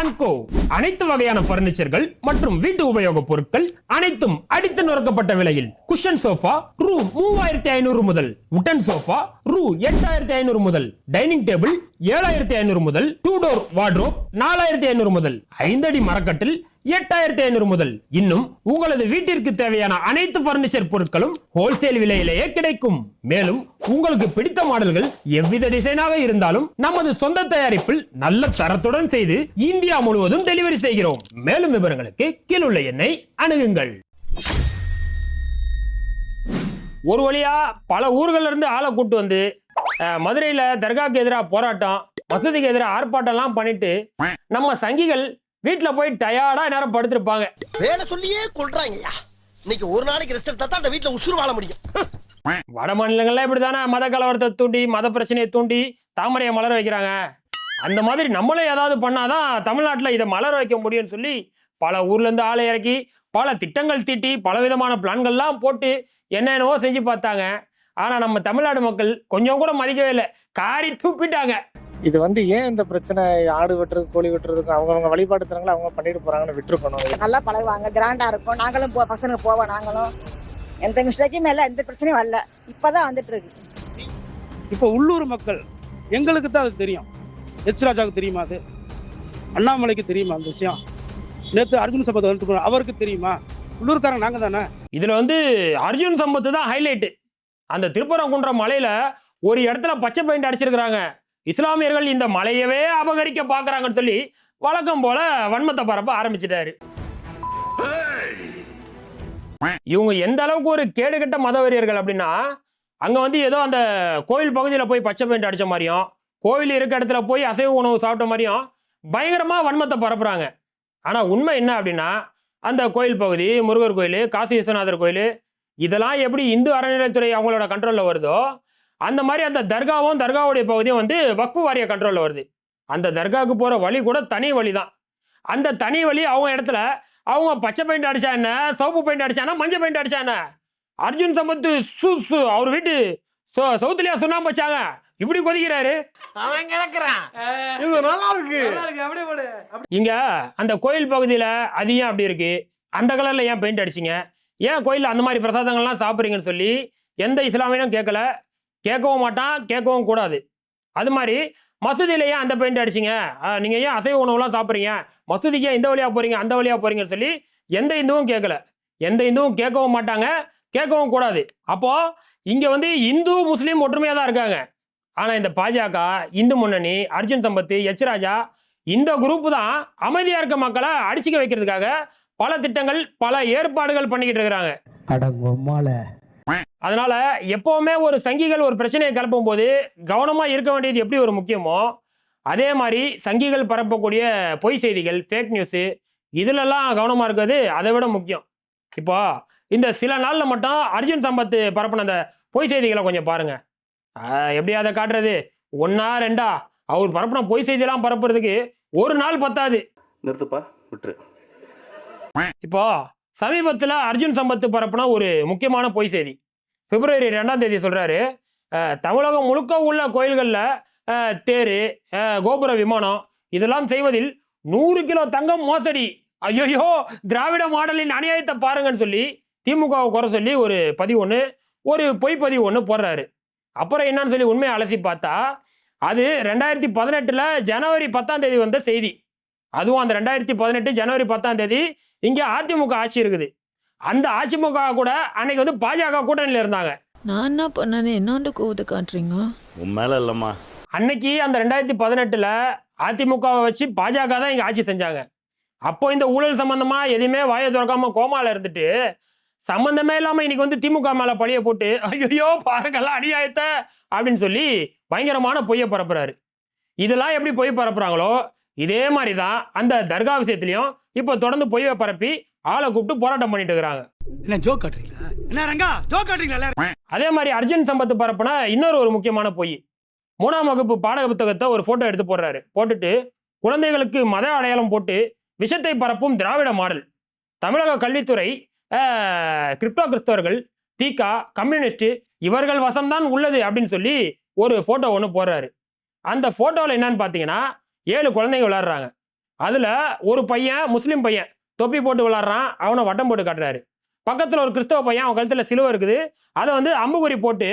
And கோ அனைத்து வகையான பர்னிச்சர்கள் மற்றும் வீட்டு உபயோகப் பொருட்கள் அனைத்தும் அடித்து நொறுக்கப்பட்ட விலையில். குஷன் சோஃபா ரூ மூவாயிரத்தி ஐநூறு முதல். உட்டன் சோஃபா ரூ எட்டாயிரத்தி ஐநூறு முதல். டைனிங் டேபிள் ஏழாயிரத்தி ஐநூறு முதல். டூ டோர் வார்ட்ரோப் நாலாயிரத்தி ஐநூறு முதல். ஐந்தடி மரக்கட்டில் எட்டாயிரத்தி ஐநூறு முதல் இன்னும் உங்களது வீட்டிற்கு தேவையான அனைத்து பர்னிச்சர் பொருட்களும் ஹோல்சேல் விலையிலேயே கிடைக்கும். மேலும் உங்களுக்கு பிடித்த மாடல்கள் எவ்வித டிசைனாக இருந்தாலும் நமது சொந்த தயாரிப்பில் நல்ல தரத்துடன் செய்து இந்தியா முழுவதும் டெலிவரி செய்கிறோம். மேலும் விவரங்களுக்கு கீழுள்ள எண்ணை அணுகுங்கள். ஒரு வழியா பல ஊர்கள்ல இருந்து ஆளை கூட்டு வந்து அஹ், மதுரையில தர்காக்கு எதிராக போராட்டம் மசூதிக்கு எதிராக ஆர்ப்பாட்டம்லாம் பண்ணிட்டு நம்ம சங்கிகள் வீட்டுல போய் டயர்டா நேரம் படுத்திருப்பாங்க. வேலை சொல்லியே கொள்றாங்கய்யா இன்னைக்கு ஒரு நாளைக்கு ரெஸ்ட் எடுத்தா தான் அந்த வீட்டுல உசுறு வாழ முடியும். வட மாநிலங்கள்ல இப்படிதானே மத கலவரத்தை தூண்டி மத பிரச்சனையை தூண்டி தாமரையை மலர வைக்கிறாங்க. அந்த மாதிரி நம்மளும் ஏதாவது பண்ணாதான் தமிழ்நாட்டில் இதை மலர வைக்க முடியும்னு சொல்லி பல ஊர்ல இருந்து ஆளை இறக்கி பல திட்டங்கள் தீட்டி பல விதமான பிளான்கள்லாம் போட்டு என்னென்னவோ செஞ்சு பார்த்தாங்க. ஆனா நம்ம தமிழ்நாடு மக்கள் கொஞ்சம் கூட மதிக்கவே இல்லை. காரி துப்பிட்டாங்க. இது வந்து ஏன் இந்த பிரச்சனை ஆடு வெட்டுறது கோழி வெட்டுறதுக்கு அவங்கவங்க வழிபாடு தரங்களை அவங்க பண்ணிட்டு போறாங்கன்னு விட்டுருக்கணும்? நல்லா பழகுவாங்க கிராண்டா இருக்கும். நாங்களும் போ பசங்க போவோம் நாங்களும். எந்த மிஸ்டேக்கும் இல்லை எந்த பிரச்சனையும் வரல. இப்பதான் வந்துட்டு இருக்கு. இப்போ உள்ளூர் மக்கள் எங்களுக்கு தான் அது தெரியும். எச் ராஜாவுக்கு தெரியுமா அது? அண்ணாமலைக்கு தெரியுமா அந்த விஷயம்? நேற்று அர்ஜுன் சபத் வந்துட்டு. அவருக்கு தெரியுமா? உள்ளூர்காரங்க நாங்கள் தானே? இதுல வந்து அர்ஜுன் சம்பத்து தான் ஹைலைட் அந்த திருப்பரங்குன்றம் மலையில ஒரு இடத்துல பச்சை பெயிண்ட் அடிச்சிருக்கிறாங்க. இஸ்லாமியர்கள் இந்த மலையவே அபகரிக்க பார்க்குறாங்கன்னு சொல்லி வழக்கம் போல வன்மத்தை பரப்ப ஆரம்பிச்சிட்டாரு. இவங்க எந்த அளவுக்கு ஒரு கேடுகட்ட மதவெறியர்கள் அப்படின்னா அங்கே வந்து ஏதோ அந்த கோவில் பகுதியில் போய் பச்சை பெயிண்ட் அடிச்ச மாதிரியும் கோவில் இருக்க இடத்துல போய் அசைவ உணவு சாப்பிட்ட மாதிரியும் பயங்கரமாக வன்மத்தை பரப்புகிறாங்க ஆனால் உண்மை என்ன அப்படின்னா அந்த கோயில் பகுதி முருகர் கோயில் காசி விஸ்வநாதர் கோயில் இதெல்லாம் எப்படி இந்து அறநிலைத்துறை அவங்களோட கண்ட்ரோலில் வருதோ அந்த மாதிரி அந்த தர்காவும் தர்காவுடைய பகுதியும் வந்து வக்ஃபு வாரிய கண்ட்ரோலில் வருது. அந்த தர்காவுக்கு போகிற வழி கூட தனி வழி தான். அந்த தனி வழி அவங்க இடத்துல அவங்க பச்சை பெயிண்ட் அடிச்சா என்ன சிவப்பு பெயிண்ட் அடிச்சானா மஞ்சள் பெயிண்ட் அடிச்சா என்ன? அர்ஜுன் சம்பத்து சு சு அவர் வீட்டு சோ சவுத்துலையா சுண்ணாம்பு வச்சாங்க. இப்படி கொதிக்கிறாரு. அவன் கிடக்குறான். இது நல்லா இருக்கு. இங்க அந்த கோயில் பகுதியில அது ஏன் அப்படி இருக்கு? அந்த கலர்ல ஏன் பெயிண்ட் அடிச்சீங்க? ஏன் கோயில்ல அந்த மாதிரி பிரசாதங்கள்லாம் சாப்பிட்றீங்கன்னு சொல்லி எந்த இஸ்லாமியனும் கேட்கல கேட்கவும் மாட்டான் கேட்கவும் கூடாது. அது மாதிரி மசூதியிலேயே ஏன் அந்த பெயிண்ட் அடிச்சீங்க. நீங்கள் ஏன் அசைவ உணவுலாம் சாப்பிட்றீங்க? மசூதிக்கு ஏன் இந்த வழியாக போகிறீங்க அந்த வழியாக போகிறீங்கன்னு சொல்லி எந்த இந்துவும் கேட்கல. எந்த இந்துவும் கேட்கவும் மாட்டாங்க கேட்கவும் கூடாது. அப்போது இங்கே வந்து இந்து முஸ்லீம் ஒற்றுமையாக தான் இருக்காங்க. ஆனால் இந்த பாஜக இந்து முன்னணி அர்ஜுன் சம்பத்து எச் ராஜா இந்த குரூப் தான் அமைதியாக இருக்க மக்களை அடிச்சுக்க வைக்கிறதுக்காக பல திட்டங்கள் பல ஏற்பாடுகள் பண்ணிக்கிட்டு இருக்கிறாங்க. அதனால எப்பவுமே ஒரு சங்கிகள் ஒரு பிரச்சனையை கிளப்பும் போது கவனமா இருக்க வேண்டியது எப்படி ஒரு முக்கியமோ அதே மாதிரி சங்கிகள் பரப்பக்கூடிய பொய் செய்திகள் ஃபேக் நியூஸு இதுலலாம் கவனமா இருக்கிறது அதை விட முக்கியம். இப்போ இந்த சில நாள்ல மட்டும் அர்ஜுன் சம்பத் பரப்பின அந்த பொய் செய்திகளை கொஞ்சம் பாருங்க. எப்படி அதை காட்டுறது? ஒன்னா ரெண்டா? அவர் பரப்பின பொய் செய்தியெல்லாம் பரப்புறதுக்கு ஒரு நாள் பத்தாது. நிறுத்துப்பா விட்டுரு. இப்போ சமீபத்தில் அர்ஜுன் சம்பத்து பரப்புனா ஒரு முக்கியமான பொய் செய்தி. பிப்ரவரி ரெண்டாம் தேதி சொல்கிறாரு தமிழகம் முழுக்க உள்ள கோயில்களில் தேர் கோபுர விமானம் இதெல்லாம் செய்வதில் நூறு கிலோ தங்கம் மோசடி. ஐயோயோ திராவிட மாடலின் அநியாயத்தை பாருங்கன்னு சொல்லி திமுகவை குறை சொல்லி ஒரு பதிவு ஒன்று ஒரு பொய் பதிவு ஒன்று போடுறாரு. அப்புறம் என்னன்னு சொல்லி உண்மையை அலசி பார்த்தா அது ரெண்டாயிரத்தி பதினெட்டில் ஜனவரி பத்தாம் தேதி வந்த செய்தி. அதுவும் அந்த ரெண்டாயிரத்தி பதினெட்டு ஜனவரி பத்தாம் தேதி இங்க அதிமுக ஆட்சி இருக்குது. அந்த அதிமுக கூட அன்னைக்கு வந்து பாஜக கூட்டணியில இருந்தாங்க. நான் என்ன பண்ணேன்னு என்னாண்டு கோவத்தை காட்டுறீங்க? உன் மேல இல்லம்மா. அன்னைக்கு அந்த ரெண்டாயிரத்தி பதினெட்டுல அதிமுகவை வச்சு பாஜக தான் இங்க ஆட்சி செஞ்சாங்க. அப்போ இந்த ஊழல் சம்பந்தமா எதுவுமே வாயை திறக்காம கோமால இருந்துட்டு சம்பந்தமே இல்லாம இன்னைக்கு வந்து திமுக மேல பழிய போட்டு ஐயோ பாருங்கெல்லாம் அநியாயத்தை அப்படின்னு சொல்லி பயங்கரமான பொய்யை பரப்புறாரு. இதெல்லாம் எப்படி பொய் பரப்புறாங்களோ இதே மாதிரி தான் அந்த தர்கா விஷயத்திலையும் இப்போ தொடர்ந்து பொய்யை பரப்பி ஆளை கூப்பிட்டு போராட்டம் பண்ணிட்டு இருக்கிறாங்க. என்ன ஜோக் காட்டுறீங்களா? என்ன ரங்கா? ஜோக் காட்டுறீங்களா அதே மாதிரி அர்ஜுன் சம்பத் பரப்புனா இன்னொரு ஒரு முக்கியமான பொய். மூணாம் வகுப்பு பாடக புத்தகத்தை ஒரு போட்டோ எடுத்து போடுறாரு. போட்டுட்டு குழந்தைகளுக்கு மத அடையாளம் போட்டு விஷத்தை பரப்பும் திராவிட மாடல். தமிழக கல்வித்துறை கிரிப்டோ கிறிஸ்தவர்கள் தீகா கம்யூனிஸ்ட் இவர்கள் வசம்தான் உள்ளது அப்படின்னு சொல்லி ஒரு போட்டோ ஒன்று போடுறாரு. அந்த போட்டோவில் என்னன்னு பார்த்தீங்கன்னா ஏழு குழந்தைங்க விளையாடுறாங்க. அதில் ஒரு பையன் முஸ்லீம் பையன் தொப்பி போட்டு விளாட்றான் அவனை வட்டம் போட்டு காட்டுறாரு. பக்கத்தில் ஒரு கிறிஸ்தவ பையன் அவன் கழுத்தில் சிலுவை இருக்குது. அதை வந்து அம்புகுறி போட்டு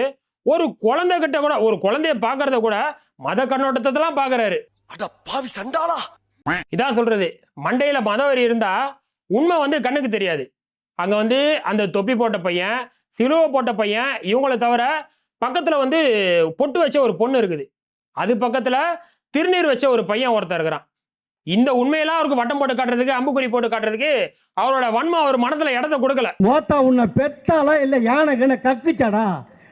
ஒரு குழந்தை கிட்ட கூட ஒரு குழந்தைய பார்க்கறத கூட மத கண்ணோட்டத்தெல்லாம் பார்க்கறாரு அட பாவி சண்டாளா! இதான் சொல்றது மண்டையில மதவரி இருந்தா உண்மை வந்து கண்ணுக்கு தெரியாது. அங்க வந்து அந்த தொப்பி போட்ட பையன் சிலுவை போட்ட பையன் இவங்கள தவிர பக்கத்துல வந்து பொட்டு வச்ச ஒரு பொண்ணு இருக்குது. அது பக்கத்துல திருநீர் வச்ச ஒரு பையன் ஒருத்தன் இருக்கிறான். இந்த உண்மையெல்லாம் அவருக்கு வட்டம் போட்டு காட்டுறதுக்கு அம்புக்குறி போட்டு காட்டுறதுக்கு அவரோட வன்மம் அவர் மனசுல இடத்த கொடுக்கல. மோத்தா உன்னை பெத்தாளா இல்ல யானை கண்ண கக்குச்சாடா?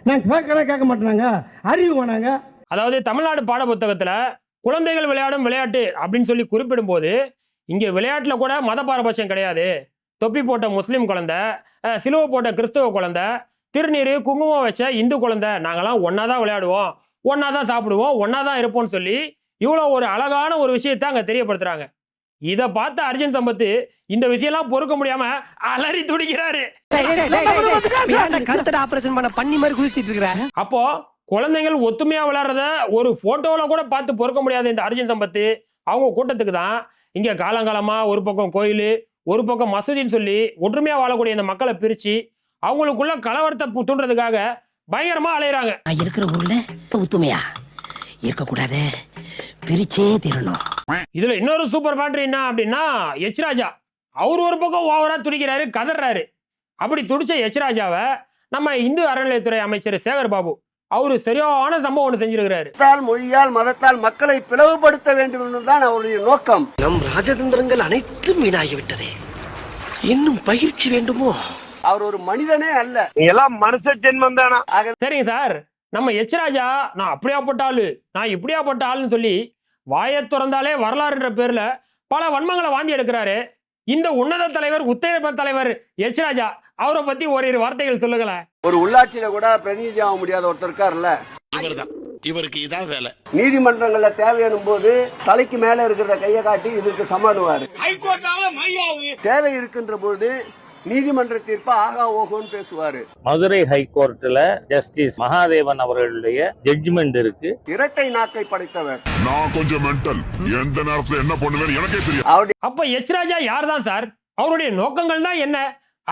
நான் கேட்கறேன் கேட்க மாட்டேனாங்க. அறிவு வேணாங்க. அதாவது தமிழ்நாடு பாட புத்தகத்துல குழந்தைகள் விளையாடும் விளையாட்டு அப்படின்னு சொல்லி குறிப்பிடும்போது இங்கே விளையாட்டில் கூட மத பாரபட்சம் கிடையாது. தொப்பி போட்ட முஸ்லீம் குழந்தை சிலுவை போட்ட கிறிஸ்தவ குழந்தை திருநீர் குங்குமம் வச்ச இந்து குழந்தை நாங்களாம் ஒன்றா தான் விளையாடுவோம். ஒன்றா தான் சாப்பிடுவோம். ஒன்றா தான் இருப்போம்னு சொல்லி இவ்வளோ ஒரு அழகான ஒரு விஷயத்தை அங்கே தெரியப்படுத்துறாங்க. இதை பார்த்த அர்ஜுன் சம்பத்து இந்த விஷயம்லாம் பொறுக்க முடியாம அலறி துடிக்கிறாரு. ஆபரேஷன் பண்ண பண்ணி மாதிரி குதிச்சிட்டு இருக்கிற? அப்போ குழந்தைகள் ஒத்துமையா விளையாடுறத ஒரு போட்டோல கூட பார்த்து பொறுக்க முடியாத இந்த அர்ஜுன் சம்பத்து அவங்க கூட்டத்துக்கு தான் இங்க காலங்காலமா ஒரு பக்கம் கோயில் ஒரு பக்கம் மசூதின்னு சொல்லி ஒற்றுமையா வாழக்கூடிய இந்த மக்களை பிரிச்சு அவங்களுக்குள்ள கலவரத்தை தூண்டுறதுக்காக பயங்கரமா அலையுறாங்க. இருக்கிற ஊர்ல ஒத்துமையா? இருக்கக்கூடாது. பிரிச்சே தீரணும். இதுல இன்னொரு சூப்பர் பேட்டரி என்ன அப்படின்னா எச் ராஜா அவர் ஒரு பக்கம் ஓவரா துடிக்கிறாரு கதறாரு அப்படி துடிச்ச எச் ராஜாவை நம்ம இந்து அறநிலையத்துறை அமைச்சர் சேகர் பாபு அவரு சரியான சம்பவம் ஒன்று செஞ்சிருக்கிறாரு. மொழியால் மதத்தால் மக்களை பிளவுபடுத்த வேண்டும் என்பதுதான் அவருடைய நோக்கம். நம் ராஜதந்திரங்கள் அனைத்தும் வீணாகிவிட்டதே. இன்னும் பயிற்சி வேண்டுமோ? அவர் ஒரு மனிதனே அல்ல. சரிங்க சார் நம்ம எச் ராஜா நான் அப்படியாப்பட்ட ஆளு நான் இப்படியாப்பட்ட ஆளுன்னு சொல்லி வாயை திறந்தாலே வரலாறுன்ற பேர்ல பல வன்மங்களை வாந்தி எடுக்கிறாரு. இந்த உன்னத தலைவர் உத்தரப்ப தலைவர் எச் ராஜா அவரை பத்தி ஓரிரு வார்த்தைகள் சொல்லுங்களேன். ஒரு உள்ளாட்சியில கூட பிரதிநிதி ஆக முடியாத ஒருத்தர் இருக்காருல்ல? இவர்தான். இவருக்கு இதான் வேலை. நீதிமன்றங்கள்ல தேவையான போது தலைக்கு மேல இருக்கிற கையை காட்டி இதுக்கு சமாளுவாரு தேவை இருக்கின்ற போது நீதிமன்ற தீர்ப்பை ஆகா ஓகோன்னு பேசுவாரு. மதுரை ஹைகோர்ட்ல ஜஸ்டிஸ் மகாதேவன் அவர்களுடைய ஜட்ஜ்மெண்ட் இருக்கு. இரட்டை நாக்கை படைத்தவர். நான் கொஞ்சம் மென்டல் எந்த நேரத்துல என்ன பண்ணுவேன்னு எனக்கே தெரியும் அவருடைய அப்ப எச் ராஜா யார் தான் சார் அவருடைய நோக்கங்கள் தான் என்ன?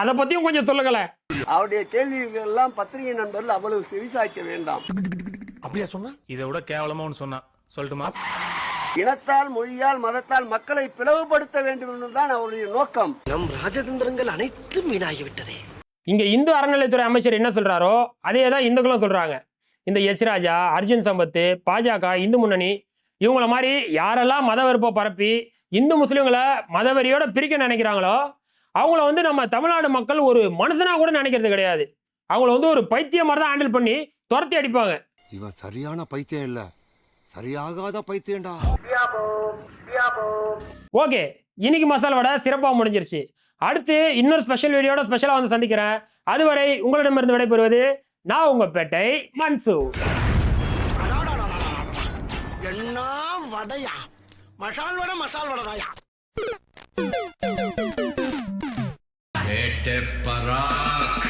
அதை பத்தியும் கொஞ்சம் சொல்லுங்களேன். அவருடைய கேள்விகள் எல்லாம் பத்திரிகை நண்பர்கள் அவ்வளவு செவிசாய்க்க வேண்டாம். அப்படியா சொன்னா? இதை விட கேவலமா ஒன்று சொன்னா. சொல்லட்டுமா? இனத்தால் மொழியால் மதத்தால் மக்களை பிளவுபடுத்த வேண்டும் என்பதுதான் அவருடைய நோக்கம். நம் ராஜதந்திரங்கள் அனைத்தும் வீணாகிவிட்டதே. இங்க இந்து அறநிலையத்துறை அமைச்சர் என்ன சொல்றாரோ அதே தான் இந்துக்களும் சொல்றாங்க. இந்த எச் ராஜா அர்ஜுன் சம்பத்து பாஜக இந்து முன்னணி இவங்கள மாதிரி யாரெல்லாம் மத வெறுப்பை பரப்பி இந்து முஸ்லீம்களை மதவெறியோட பிரிக்க நினைக்கிறாங்களோ அவங்கள வந்து நம்ம தமிழ்நாடு மக்கள் ஒரு மனுஷனா கூட நினைக்கிறது கிடையாது. அவங்கள வந்து ஒரு பைத்தியம் மாதிரி தான் ஹேண்டில் பண்ணி துரத்தி அடிப்பாங்க. இவன் சரியான பைத்தியம் இல்ல. சரியாகாத பைத்தியண்டா. ஓகே இன்னைக்கு மசாலா வடை சிறப்பாக முடிஞ்சிருச்சு. அடுத்து இன்னொரு ஸ்பெஷல் வீடியோட ஸ்பெஷலாக வந்து சந்திக்கிறேன். அதுவரை உங்களிடமிருந்து விடைபெறுவது நான் உங்க பேட்டை மன்சு. என்ன வடையா? மசால் வடை மசால் வடையா பராக்